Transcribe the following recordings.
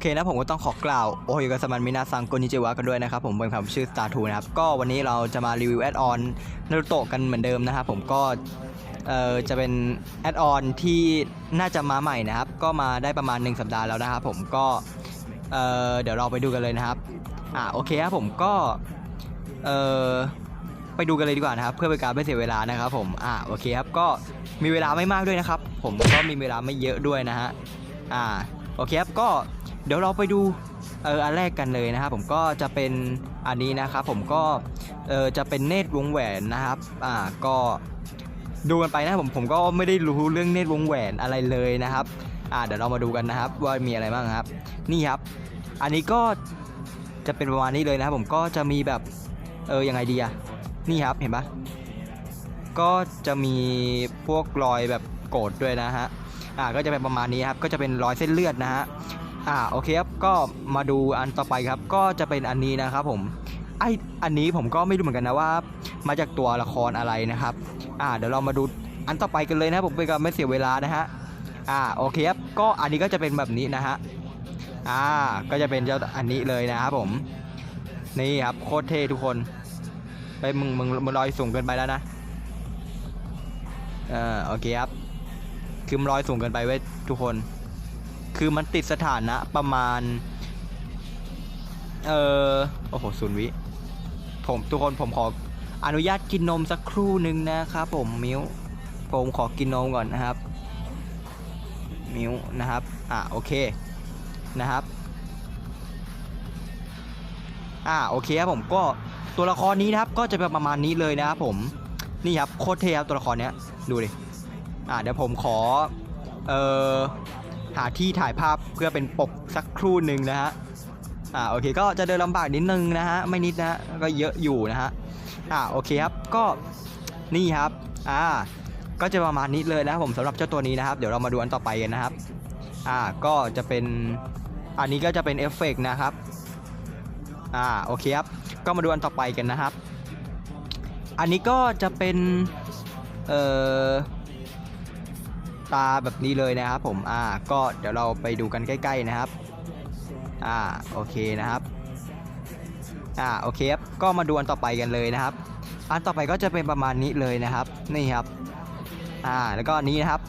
เคนะผมก็ต้องขอกล่าวโอโยกสมันมินาซังโกนิจิวะกันด้วยนะครับผมเป็นผมชื่อ Star 2นะครับก็วันนี้เราจะมารีวิวแอดออนนารูโตะกันเหมือนเดิมนะครับผมก็เอ่อจะเป็นแอดออนที่น่าจะมาใหม่นะครับ ก็มาได้ประมาณ 1 สัปดาห์แล้วนะครับผมก็เอ่อเดี๋ยวเราไปดูกันเลยนะครับอ่าโอเคครับผมก็เอ่อไปดูกันเลยดีกว่านะครับ เพื่อเป็นการไม่เสียเวลานะครับผมอ่าโอเคครับก็มีเวลาไม่มากด้วยนะครับ ผมก็มีเวลาไม่เยอะด้วยนะฮะอ่าโอเคครับก็ เดี๋ยวเราไปดูเอออันแรกกันเลยนะครับผมก็จะเป็นอันนี้นะครับผมก็เออจะเป็นเนตรวงแหวนนะครับอ่าก็ดูกันไปนะผมผมก็ไม่ได้รู้เรื่องเนตรวงแหวนอะไรเลยนะครับอ่าเดี๋ยวเรามาดูกันนะครับว่ามีอะไรบ้างครับ นี่ครับ อันนี้ก็จะเป็นประมาณนี้เลยนะครับผมก็จะมีแบบเออยังไงดีอะนี่ครับเห็นปะก็จะมีพวกรอยแบบโกรธด้วยนะฮะอ่าก็จะเป็นประมาณนี้ครับก็จะเป็นรอยเส้นเลือดนะฮะ อ่าโอเคครับก็มาดูอันต่อไปครับ ก็จะเป็นอันนี้นะครับผมไออันนี้ผมก็ไม่รู้เหมือนกันนะว่า มาจากตัวละครอะไรนะครับ อ่า เดี๋ยวเรามาดูอันต่อไปกันเลยนะครับผมเป็นการไม่เสียเวลานะฮะอ่าโอเคครับก็อันนี้ก็จะเป็นแบบนี้นะฮะอ่าก็จะเป็นเจ้าอันนี้เลยนะครับผม นี่ครับโคตรเท่ทุกคน ไปมึงมึงมึงลอยสูงเกินไปแล้วนะเออโอเคครับคือมันลอยสูงเกินไปเว้ยทุกคน คือมันติดสถานะประมาณ เออโอ้โหศูนย์วิ ผมทุกคนผมขออนุญาตกินนมสักครู่หนึ่งนะครับผมมิวผมขอกินนมก่อนนะครับ มิวนะครับ อ่าโอเคนะครับ อ่าโอเคครับผมก็ตัวละครนี้นะครับก็จะเป็นประมาณนี้เลยนะครับผม นี่ครับโคตรเท่ครับตัวละครเนี้ยดูดิ อ่าเดี๋ยวผมขอ เอ่อ หาที่ถ่ายภาพเพื่อเป็นปกสักครู่หนึ่งนะฮะอ่าโอเคก็จะเดินลำบากนิดนึงนะฮะไม่นิดนะฮะก็เยอะอยู่นะฮะอ่าโอเคครับก็นี่ครับอ่าก็จะประมาณนี้เลยนะครับผมสำหรับเจ้าตัวนี้นะครับ เดี๋ยวเรามาดูอันต่อไปกันนะครับอ่าก็จะเป็นอันนี้ก็จะเป็นเอฟเฟกต์นะครับอ่าโอเคครับก็มาดูอันต่อไปกันนะครับ อันนี้ก็จะเป็นเอ่อ ตาแบบนี้เลยนะครับผมอ่าก็เดี๋ยวเราไปดูกันใกล้ ๆนะครับอ่าโอเคนะครับอ่าโอเคครับก็มาดูอันต่อไปกันเลยนะครับ อันต่อไปก็จะเป็นประมาณนี้เลยนะครับนี่ครับอ่าแล้วก็อันนี้นะครับ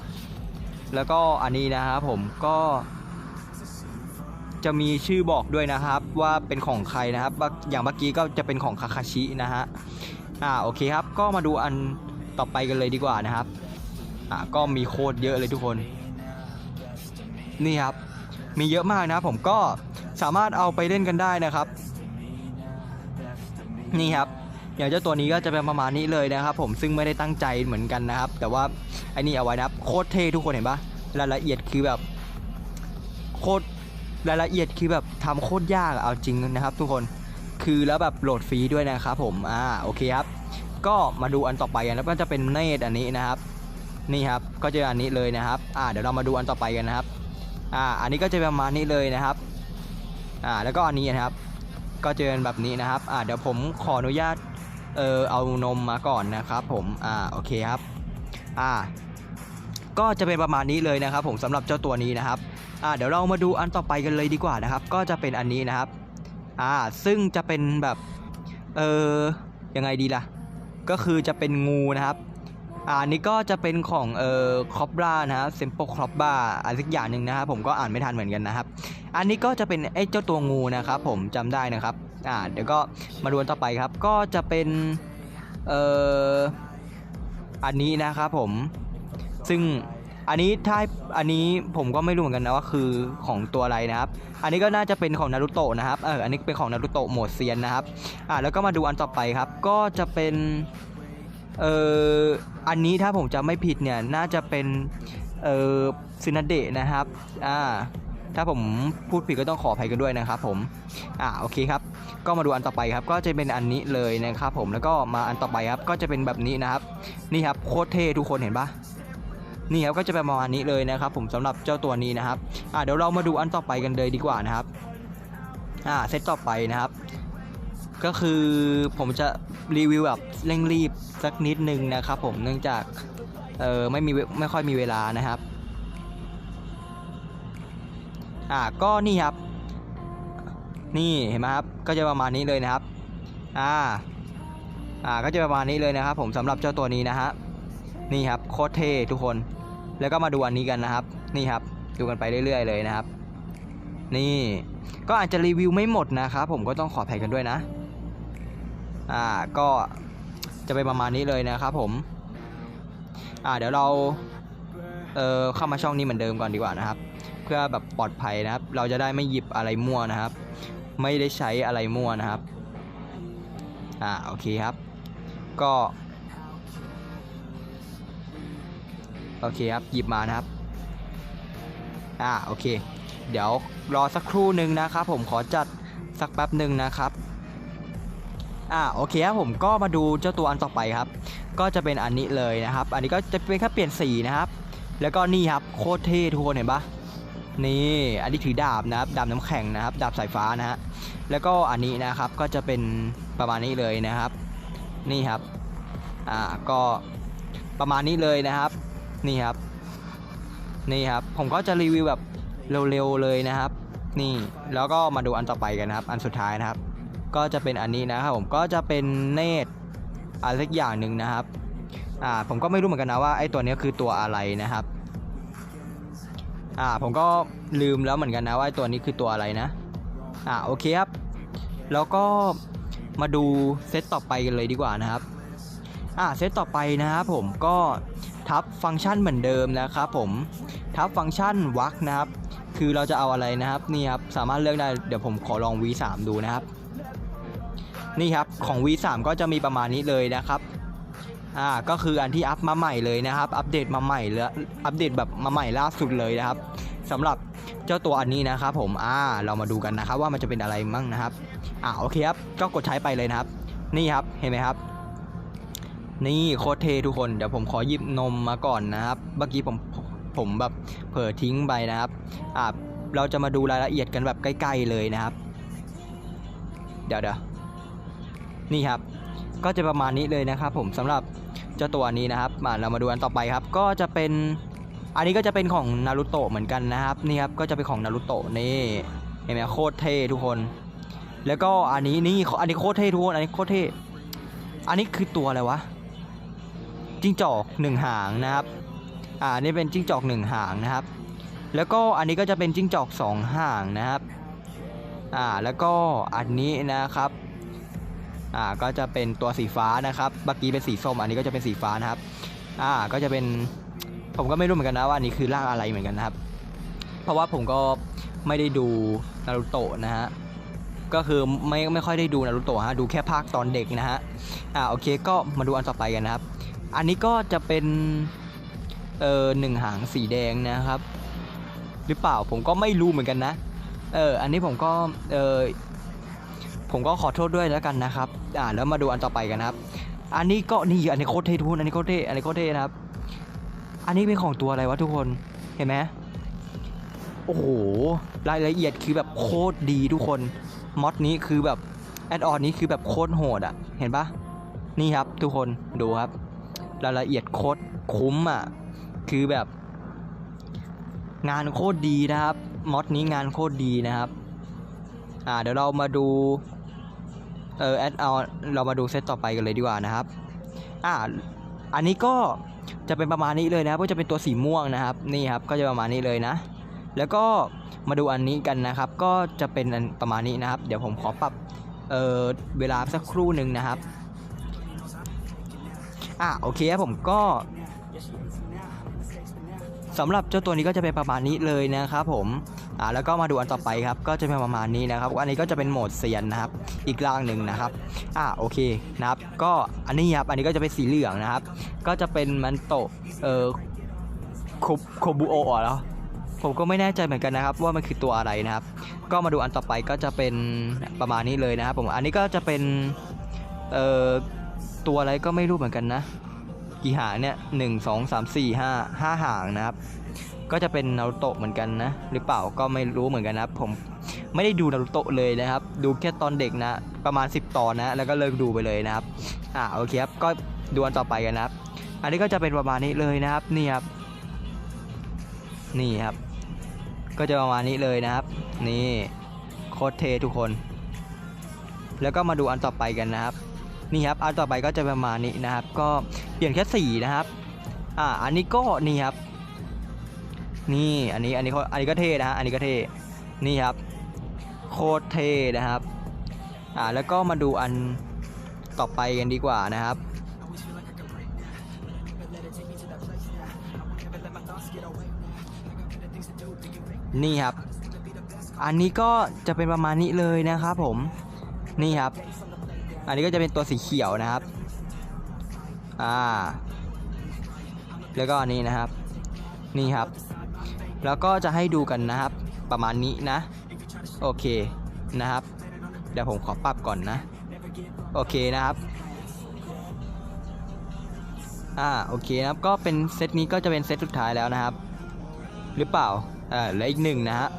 แล้วก็อันนี้นะครับผมก็จะมีชื่อบอกด้วยนะครับว่าเป็นของใครนะครับ อย่างเมื่อกี้ก็จะเป็นของคาคาชินะฮะอ่าโอเคครับ ก็มาดูอันต่อไปกันเลยดีกว่านะครับ อะก็มีโคตรเยอะเลยทุกคน นี่ครับ มีเยอะมากนะครับผมก็สามารถเอาไปเล่นกันได้นะครับ นี่ครับอย่างเจ้าตัวนี้ก็จะเป็นประมาณนี้เลยนะครับ ผมซึ่งไม่ได้ตั้งใจเหมือนกันนะครับ แต่ว่าไอ้นี่เอาไว้นะครับโคตรเท่ทุกคนเห็นปะรายละเอียดคือแบบโคตรรายละเอียดคือแบบทำโคตรยากเอาจริงนะครับ ทุกคนคือแล้วแบบโหลดฟรีด้วยนะครับผมอ่าโอเคครับก็มาดูอันต่อไปกันแล้วก็จะเป็นเนตอันนี้นะครับ นี่ครับก็จะอันนี้เลยนะครับอ่าเดี๋ยวเรามาดูอันต่อไปกันนะครับอ่าอันนี้ก็จะประมาณนี้เลยนะครับอ่าแล้วก็อันนี้นะครับ ก็จะเป็นแบบนี้นะครับอ่าเดี๋ยวผมขออนุญาตเออเอานมมาก่อนนะครับผมอ่าโอเคครับอ่าก็จะเป็นประมาณนี้เลยนะครับ ผมสำหรับเจ้าตัวนี้นะครับอ่าเดี๋ยวเรามาดูอันต่อไปกันเลยดีกว่านะครับ ก็จะเป็นอันนี้นะครับอ่าซึ่งจะเป็นแบบเออยังไงดีล่ะ ก็คือจะเป็นงูนะครับ อันนี้ก็จะเป็นของเอ่อคอปรานะฮะเซมโปคอปราอะไรสักอย่างหนึ่งนะครับผมก็อ่านไม่ทันเหมือนกันนะครับ อันนี้ก็จะเป็นไอ้เจ้าตัวงูนะครับ ผมจำได้นะครับ อ่าเดี๋ยวก็มาดูต่อไปครับ ก็จะเป็นเอ่ออันนี้นะครับผมซึ่งอันนี้ถ้าอันนี้ผมก็ไม่รู้เหมือนกันนะว่าคือของตัวอะไรนะครับ อันนี้ก็น่าจะเป็นของนารุโตะนะครับเอออันนี้เป็นของนารุโตะโหมดเซียนนะครับ อ่าแล้วก็มาดูอันต่อไปครับ ก็จะเป็น เอออันนี้ถ้าผมจำไม่ผิดเนี่ยน่าจะเป็นเออซินาเดะนะครับอ่าถ้าผมพูดผิดก็ต้องขออภัยกันด้วยนะครับผมอ่าโอเคครับ ก็มาดูอันต่อไปครับ ก็จะเป็นอันนี้เลยนะครับผมแล้วก็มาอันต่อไปครับ ก็จะเป็นแบบนี้นะครับ นี่ครับโคตรเท่ทุกคนเห็นปะนี่ครับก็จะเป็นประมาณนี้เลยนะครับ ผมสำหรับเจ้าตัวนี้นะครับอ่าเดี๋ยวเรามาดูอันต่อไปกันเลยดีกว่านะครับอ่าเซตต่อไปนะครับ ก็คือผมจะรีวิวแบบเร่งรีบสักนิดนึงนะครับผมเนื่องจากเออไม่มีไม่ค่อยมีเวลานะครับอ่าก็นี่ครับ นี่เห็นไหมครับก็จะประมาณนี้เลยนะครับอ่าอ่าก็จะประมาณนี้เลยนะครับ ผมสำหรับเจ้าตัวนี้นะฮะนี่ครับโคตรเท่ทุกคนแล้วก็มาดูอันนี้กันนะครับ นี่ครับ ดูกันไปเรื่อย ๆ เลยนะครับ นี่ก็อาจจะรีวิวไม่หมดนะครับ ผมก็ต้องขออภัยกันด้วยนะ อ่าก็จะเป็นประมาณนี้เลยนะครับผมอ่าเดี๋ยวเราเอ่อเข้ามาช่องนี้เหมือนเดิมก่อนดีกว่านะครับ เพื่อแบบปลอดภัยนะครับ เราจะได้ไม่หยิบอะไรมั่วนะครับ ไม่ได้ใช้อะไรมั่วนะครับอ่าโอเคครับ ก็โอเคครับหยิบมานะครับอ่าโอเค เดี๋ยวรอสักครู่หนึ่งนะครับ ผมขอจัดสักแป๊บหนึ่งนะครับ อ่าโอเคครับผมก็มาดูเจ้าตัวอันต่อไปครับ ก็จะเป็นอันนี้เลยนะครับ อันนี้ก็จะเป็นแค่เปลี่ยนสีนะครับ แล้วก็นี่ครับโคตรเท่ทุกคนเห็นปะนี่อันนี้ถือดาบนะครับดาบน้ำแข็งนะครับ ดาบสายฟ้านะฮะแล้วก็อันนี้นะครับก็จะเป็นประมาณนี้เลยนะครับ นี่ครับอ่าก็ประมาณนี้เลยนะครับ นี่ครับ นี่ครับผมก็จะรีวิวแบบเร็วๆเลยนะครับ นี่แล้วก็มาดูอันต่อไปกันนะครับ อันสุดท้ายนะครับ ก็จะเป็นอันนี้นะครับผมก็จะเป็นเนตอะไรสักอย่างหนึ่งนะครับอ่าผมก็ไม่รู้เหมือนกันนะว่าไอ้ตัวนี้คือตัวอะไรนะครับอ่าผมก็ลืมแล้วเหมือนกันนะว่าตัวนี้คือตัวอะไรนะอ่าโอเคครับ แล้วก็มาดูเซตต่อไปกันเลยดีกว่านะครับอ่าเซตต่อไปนะครับผมก็ทับฟังก์ชันเหมือนเดิมนะครับผมทับฟังก์ชันวักนะครับ คือเราจะเอาอะไรนะครับนี่ครับสามารถเลือกได้เดี๋ยวผมขอลอง V3 ดูนะครับ นี่ครับของ V3 ก็จะมีประมาณนี้เลยนะครับอ่าก็คืออันที่อัพมาใหม่เลยนะครับ อัปเดตมาใหม่เลยอัปเดตแบบมาใหม่ล่าสุดเลยนะครับสำหรับเจ้าตัวอันนี้นะครับผมอ่าเรามาดูกันนะครับว่ามันจะเป็นอะไรมั่งนะครับอ่าโอเคครับก็กดใช้ไปเลยนะครับ นี่ครับเห็นไหมครับ นี่โคตรเททุกคนเดี๋ยวผมขอหยิบนมมาก่อนนะครับ เมื่อกี้ผมผมแบบเผลอทิ้งไปนะครับอ่าเราจะมาดูรายละเอียดกันแบบใกล้ ๆเลยนะครับ เดี๋ยวเดี๋ยว นี่ครับ ก็จะประมาณนี้เลยนะครับผมสำหรับเจ้าตัวนี้นะครับมาเรามาดูอันต่อไปครับ ก็จะเป็นอันนี้ก็จะเป็นของนารูโตะเหมือนกันนะครับนี่ครับก็จะเป็นของนารูโตะนี่เห็นไหมโคตรเท่ทุกคน แล้วก็อันนี้นี่อันนี้โคตรเท่ทุกคนอันนี้โคตรเท่อันนี้คือตัวอะไรวะจิ้งจอกหนึ่งหางนะครับอ่านี่เป็นจิ้งจอกหนึ่งหางนะครับ แล้วก็อันนี้ก็จะเป็นจิ้งจอกสองหางนะครับอ่าแล้วก็อันนี้นะครับ อ่าก็จะเป็นตัวสีฟ้านะครับเมื่อกี้เป็นสีส้มอันนี้ก็จะเป็นสีฟ้านะครับอ่าก็จะเป็นผมก็ไม่รู้เหมือนกันนะว่านี้คือร่างอะไรเหมือนกันนะครับ เพราะว่าผมก็ไม่ได้ดูนารูโตะนะฮะก็คือไม่ไม่ค่อยได้ดูนารูโตะฮะดูแค่ภาคตอนเด็กนะฮะอ่าโอเคก็มาดูอันต่อไปกันนะครับ อันนี้ก็จะเป็นเออหนึ่งหางสีแดงนะครับ หรือเปล่าผมก็ไม่รู้เหมือนกันนะเอออันนี้ผมก็เออ ผมก็ขอโทษด้วยแล้วกันนะครับ อ่าแล้วมาดูอันต่อไปกันครับ อันนี้ก็นี่อันนี้โคตรเท่ทุกคนอันนี้โคตรเท่อันนี้โคตรเท่นะครับ อันนี้เป็นของตัวอะไรวะทุกคนเห็นไหมโอ้โหรายละเอียดคือแบบโคตรดีทุกคนมอดนี้คือแบบแอดออนนี้คือแบบโคตรโหดอะ่ะ เห็นปะนี่ครับทุกคนดูครับรายละเอียดโคตรคุ้มอะ่ะคือแบบ งานโคตรดีนะครับมอดนี้งานโคตรดีนะครับ อ่าเดี๋ยวเรามาดู เออแอดเอาเรามาดูเซตต่อไปกันเลยดีกว่านะครับอ่าอันนี้ก็จะเป็นประมาณนี้เลยนะครับก็จะเป็นตัวสีม่วงนะครับนี่ครับก็จะประมาณนี้เลยนะ แล้วก็มาดูอันนี้กันนะครับ ก็จะเป็นอันประมาณนี้นะครับ เดี๋ยวผมขอปรับเออเวลาสักครู่หนึ่งนะครับอ่าโอเคครับผมก็สำหรับเจ้าตัวนี้ก็จะเป็นประมาณนี้เลยนะครับผม อ่าแล้วก็มาดูอันต่อไปครับก็จะเป็นประมาณนี้นะครับอันนี้ก็จะเป็นโหมดเซียนนะครับ อีกร่างหนึ่งนะครับอ่าโอเคนะครับ ก็อันนี้ครับอันนี้ก็จะเป็นสีเหลืองนะครับ ก็จะเป็นมันโตเอ่อโคโคบูโอะเหรอผมก็ไม่แน่ใจเหมือนกันนะครับ ว่ามันคือตัวอะไรนะครับ ก็มาดูอันต่อไปก็จะเป็นประมาณนี้เลยนะครับผมอันนี้ก็จะเป็นเอ่อตัวอะไรก็ไม่รู้เหมือนกันนะ กี่หางเนี่ยหนึ่งสองสามสี่ห้าห้าหางนะครับ ก็จะเป็นนารูโตะเหมือนกันนะ หรือเปล่าก็ไม่รู้เหมือนกันนะครับผมไม่ได้ดูนารูโตะเลยนะครับ ดูแค่ตอนเด็กนะ ประมาณ 10 ตอนนะ แล้วก็เลิกดูไปเลยนะครับ อ่าโอเคครับก็ดูอันต่อไปกันนะครับ อันนี้ก็จะเป็นประมาณนี้เลยนะครับนี่ครับนี่ครับ ก็จะประมาณนี้เลยนะครับ นี่โคตรเททุกคน แล้วก็มาดูอันต่อไปกันนะครับ นี่ครับอันต่อไปก็จะประมาณนี้นะครับ ก็เปลี่ยนแค่สีนะครับอ่าอันนี้ก็นี่ครับ นี่อันนี้อันนี้เขาอันนี้ก็เท่นะฮะอันนี้ก็เท่นี่ครับ โคตรเท่นะครับอ่าแล้วก็มาดูอันต่อไปกันดีกว่านะครับนี่ครับ อันนี้ก็จะเป็นประมาณนี้เลยนะครับผม นี่ครับ อันนี้ก็จะเป็นตัวสีเขียวนะครับ อ่า แล้วก็อันนี้นะครับ นี่ครับ แล้วก็จะให้ดูกันนะครับ ประมาณนี้นะ โอเคนะครับ เดี๋ยวผมขอปรับก่อนนะ โอเคนะครับ อ่าโอเคนะครับก็เป็นเซตนี้ก็จะเป็นเซตสุดท้ายแล้วนะครับ หรือเปล่าอ่าเลืออีกหนึ่งนะฮะ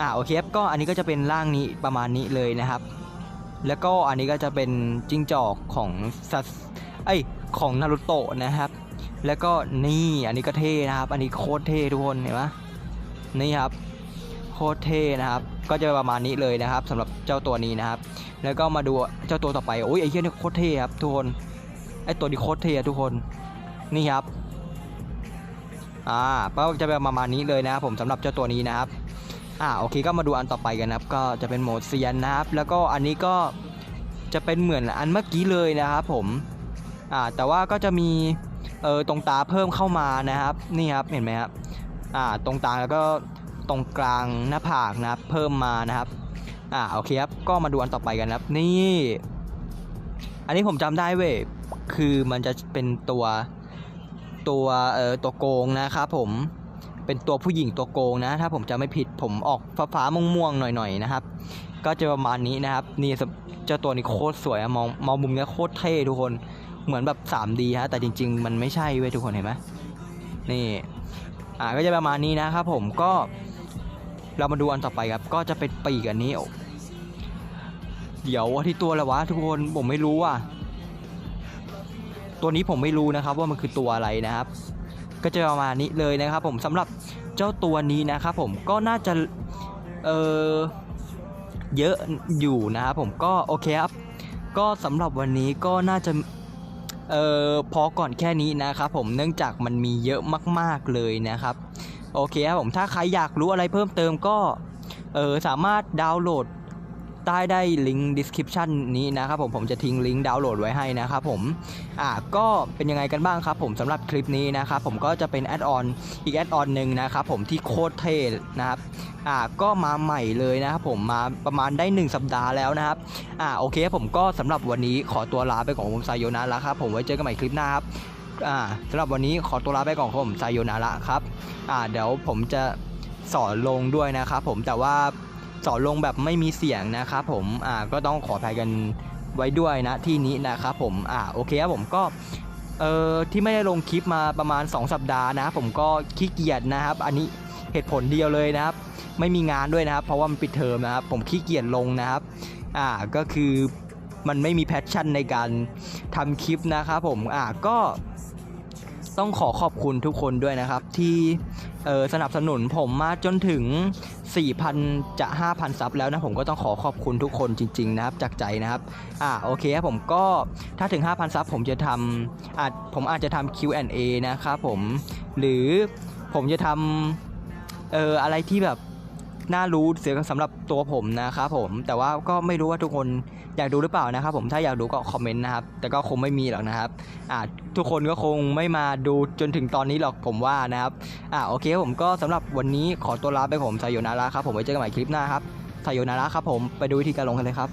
อ่าโอเคครับก็อันนี้ก็จะเป็นร่างนี้ประมาณนี้เลยนะครับ แล้วก็อันนี้ก็จะเป็นจิ้งจอกของซัสไอของนารุโตะนะครับ แล้วก็นี่อันนี้ก็เท่นะครับ อันนี้โคตรเท่ทุกคนเห็นไหม นี่ครับโคตรเท่นะครับ ก็จะประมาณนี้เลยนะครับสำหรับเจ้าตัวนี้นะครับ แล้วก็มาดูเจ้าตัวต่อไปโอ้ยไอ้เหี้ยนี่โคตรเท่ครับทุกคนไอ้ตัวนี้โคตรเท่ทุกคนนี่ครับอ่าก็จะเป็นประมาณนี้เลยนะครับผมสำหรับเจ้าตัวนี้นะครับอ่าโอเคก็มาดูอันต่อไปกันนะครับ ก็จะเป็นโหมดเซียนนะครับ แล้วก็อันนี้ก็จะเป็นเหมือนอันเมื่อกี้เลยนะครับผมอ่าแต่ว่าก็จะมีเออตรงตาเพิ่มเข้ามานะครับ นี่ครับเห็นไหมครับ อ่าตรงตาแล้วก็ตรงกลางหน้าผากนะครับ เพิ่มมานะครับอ่าโอเคครับก็มาดูอันต่อไปกันนะครับนี่ อันนี้ผมจำได้เว้ยคือมันจะเป็นตัวตัวเอ่อตัวโกงนะครับผมเป็นตัวผู้หญิงตัวโกงนะ ถ้าผมจะไม่ผิดผมออกฟ้าฟ้าม่วงๆหน่อยๆนะครับ ก็จะประมาณนี้นะครับ นี่เจ้าตัวนี้โคตรสวยอะมองมองมุมเนี้ยโคตรเท่ทุกคนเหมือนแบบ 3D ฮะแต่จริง ๆ มันไม่ใช่เว้ยทุกคนเห็นไหมนี่ อ่าก็จะประมาณนี้นะครับผมก็เรามาดูอันต่อไปครับ ก็จะเป็นปีกอันนี้โอ้เดี๋ยวว่าที่ตัวอะไรวะทุกคนผมไม่รู้ว่ะตัวนี้ผมไม่รู้นะครับว่ามันคือตัวอะไรนะครับ ก็จะประมาณนี้เลยนะครับ ผมสำหรับเจ้าตัวนี้นะครับผมก็น่าจะเออเยอะอยู่นะครับผมก็โอเคครับ ก็สำหรับวันนี้ก็น่าจะ เออพอก่อนแค่นี้นะครับผมเนื่องจากมันมีเยอะมาก ๆเลยนะครับโอเคครับผมถ้าใครอยากรู้อะไรเพิ่มเติมก็เออสามารถดาวน์โหลดใต้ได้ลิงก์ description นี้นะครับผมผมจะทิ้งลิงก์ดาวน์โหลดไว้ให้นะครับผมอ่าก็เป็นยังไงกันบ้างครับผมสำหรับคลิปนี้นะครับผมก็จะเป็นแอดออนอีกแอดออนหนึ่งนะครับผมที่โคตรเท่นะครับ อ่าก็มาใหม่เลยนะครับผมมาประมาณได้ 1 สัปดาห์แล้วนะครับอ่าโอเคผมก็สำหรับวันนี้ขอตัวลาไปของผมไซโยนาระครับผมไว้เจอกันใหม่คลิปหน้าครับอ่าสำหรับวันนี้ขอตัวลาไปก่อนของผมไซโยนาระครับอ่าเดี๋ยวผมจะสอนลงด้วยนะครับผมแต่ว่าสอนลงแบบไม่มีเสียงนะครับผมอ่าก็ต้องขออภัยกันไว้ด้วยนะที่นี้นะครับผมอ่าโอเคครับผมก็เอ่อที่ไม่ได้ลงคลิปมาประมาณ 2 สัปดาห์นะผมก็ขี้เกียจนะครับ อันนี้ เหตุผลเดียวเลยนะครับ ไม่มีงานด้วยนะครับ เพราะว่ามันปิดเทอมนะครับ ผมขี้เกียจลงนะครับ อ่าก็คือมันไม่มีแพชชั่นในการทำคลิปนะครับผมอ่าก็ต้องขอขอบคุณทุกคนด้วยนะครับ ที่เออสนับสนุนผมมาจนถึง 4,000 จะ 5,000 ซับแล้วนะผมก็ต้องขอขอบคุณทุกคนจริง ๆ นะครับ จากใจนะครับ อ่าโอเคครับผมก็ถ้าถึง 5,000 ซับผมจะทำอาจผมอาจจะทำ Q&A นะครับผมหรือผมจะทำ เอออะไรที่แบบน่ารู้เสียสำหรับตัวผมนะครับผม แต่ว่าก็ไม่รู้ว่าทุกคนอยากดูหรือเปล่านะครับผมถ้าอยากดูก็คอมเมนต์นะครับ แต่ก็คงไม่มีหรอกนะครับอ่าทุกคนก็คงไม่มาดูจนถึงตอนนี้หรอกผมว่านะครับอ่าโอเคผมก็สำหรับวันนี้ขอตัวลาไปผมไซโยนาระครับผมไว้เจอกันใหม่คลิปหน้าครับไซโยนาระครับผมไปดูวิธีการลงกันเลยครับ